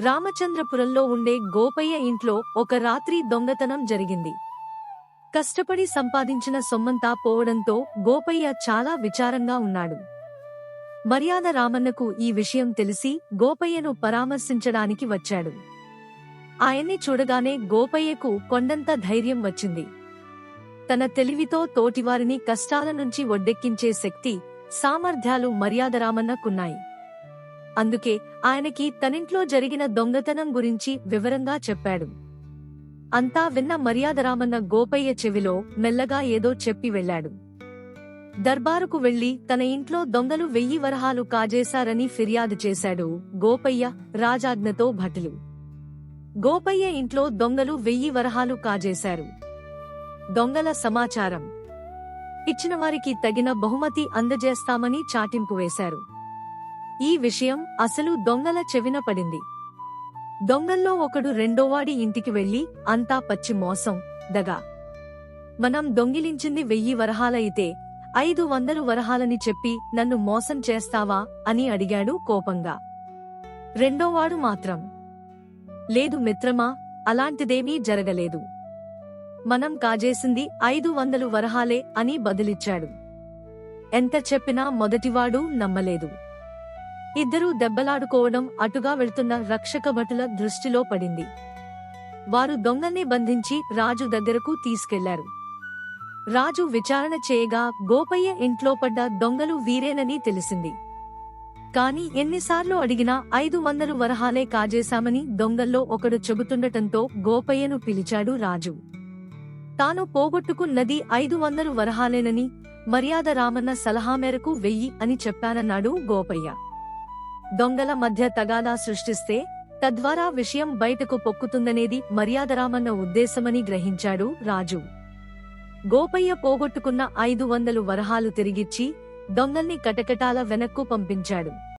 రామచంద్రపురంలో ఉండే గోపయ్య ఇంట్లో ఒక రాత్రి దొంగతనం జరిగింది. కష్టపడి సంపాదించిన సొమ్మంతా పోవడంతో గోపయ్య చాలా విచారంగా ఉన్నాడు. మర్యాద రామన్నకు ఈ విషయం తెలిసి గోపయ్యను పరామర్శించడానికి వచ్చాడు. ఆయన్ని చూడగానే గోపయ్యకు కొండంత ధైర్యం వచ్చింది. తన తెలివితో తోటివారిని కష్టాల నుంచి ఒడ్డెక్కించే శక్తి సామర్థ్యాలు మర్యాదరామన్నకున్నాయి అందుకే ఆయనకి తనింట్లో జరిగిన దొంగతనం గురించి వివరంగా చెప్పాడు. అంతా విన్న మర్యాదరామన్న గోపయ్య చెవిలో మెల్లగా ఏదో చెప్పి వెళ్ళాడు. దర్బారుకు వెళ్ళి తన ఇంట్లో దొంగలు వెయ్యి వరహాలు కాజేశారని ఫిర్యాదు చేశాడు గోపయ్య రాజాజ్ఞతో భటులు. గోపయ్య ఇంట్లో దొంగలు వెయ్యి వరహాలు కాజేశారు. దొంగల సమాచారం. ఇచ్చిన వారికి తగిన బహుమతి అందజేస్తామని చాటింపు వేశారు. ఈ విషయం అసలు దొంగల చెవిన పడింది. దొంగల్లో ఒకడు రెండోవాడి ఇంటికి వెళ్ళి అంతా పచ్చి మోసం దగా. మనం దొంగిలించింది వెయ్యి వరహాలైతే ఐదు వందలు వరహాలని చెప్పి నన్ను మోసం చేస్తావా? అని అడిగాడు కోపంగా. రెండోవాడు మాత్రం లేదు మిత్రమా అలాంటిదేమీ జరగలేదు. మనం కాజేసింది ఐదు వందలు వరహాలే అని బదులిచ్చాడు. ఎంత చెప్పినా మొదటివాడు నమ్మలేదు. ఇద్దరూ దెబ్బలాడుకోవడం అటుగా వెళ్తున్న రక్షక భటుల దృష్టిలో పడింది. వారు దొంగల్ని బంధించి రాజు దగ్గరకు తీసుకెళ్ళారు. రాజు విచారణ చేయగా గోపయ్య ఇంట్లో పడ్డ దొంగలు వీరేనని తెలిసింది. కాని ఎన్నిసార్లు అడిగినా ఐదు వందలు వరహాలే కాజేశామని దొంగల్లో ఒకడు చెబుతుండటంతో గోపయ్యను పిలిచాడు రాజు. తాను పోగొట్టుకున్నది ఐదు వందలు వరహాలేనని మర్యాద రామన్న సలహా మేరకు వెయ్యి అని చెప్పానన్నాడు గోపయ్య. దొంగల మధ్య తగాదా సృష్టిస్తే తద్వారా విషయం బయటకు పొక్కుతుందనేది మర్యాదరామన్న ఉద్దేశమని గ్రహించాడు రాజు. గోపయ్య పోగొట్టుకున్న ఐదు వందలు వరహాలు తిరిగిచ్చి దొంగల్ని కటకటాల వెనక్కు పంపించాడు.